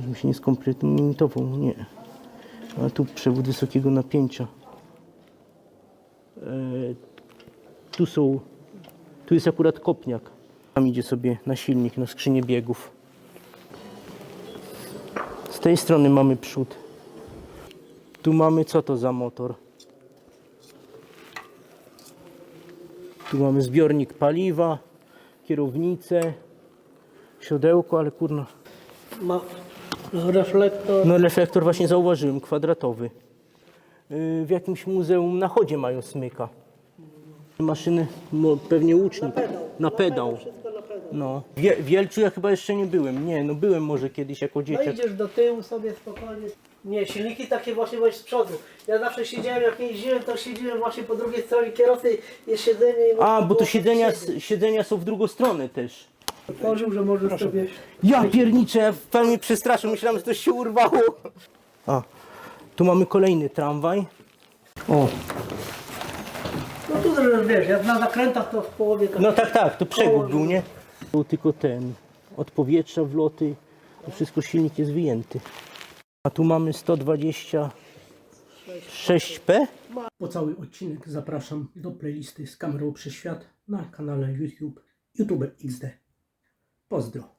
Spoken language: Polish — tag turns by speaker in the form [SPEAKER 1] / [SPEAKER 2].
[SPEAKER 1] Żebym się nie skompromitował, nie. A tu przewód wysokiego napięcia. E, tu są, tu jest akurat kopniak. Tam idzie sobie na silnik, na skrzynię biegów. Z tej strony mamy przód. Tu mamy co to za motor? Tu mamy zbiornik paliwa, kierownicę, siodełko, ale kurna.
[SPEAKER 2] Ma reflektor.
[SPEAKER 1] No reflektor właśnie zauważyłem, kwadratowy. Yy, W jakimś muzeum na chodzie mają smyka. Maszyny, no pewnie łucznik. Na pedał.
[SPEAKER 2] Wszystko na pedał.
[SPEAKER 1] No. Wie, Wielczu ja chyba jeszcze nie byłem. Nie, no byłem może kiedyś jako
[SPEAKER 2] No
[SPEAKER 1] dzieciak.
[SPEAKER 2] idziesz do tyłu sobie spokojnie. Nie, silniki takie właśnie masz z przodu. Ja zawsze siedziałem, jak jeździłem, to siedziałem właśnie po drugiej stronie kierowcy, jest siedzenie i
[SPEAKER 1] A, bo
[SPEAKER 2] było
[SPEAKER 1] to siedzenia,
[SPEAKER 2] siedzieć.
[SPEAKER 1] siedzenia są w drugą stronę też.
[SPEAKER 2] Otworzył, że możesz sobie...
[SPEAKER 1] Ja pierniczę, pan mnie przestraszył, myślałem, że coś się urwało. A, tu mamy kolejny tramwaj. O,
[SPEAKER 2] No tu też wiesz, jak na zakrętach to w połowie tak.
[SPEAKER 1] no tak, tak, to przegód był, nie? Był tylko ten, od powietrza wloty, to wszystko silnik jest wyjęty. A tu mamy 126P.
[SPEAKER 3] Po cały odcinek zapraszam do playlisty z kamerą przez świat na kanale YouTube YouTube XD. Pozdro.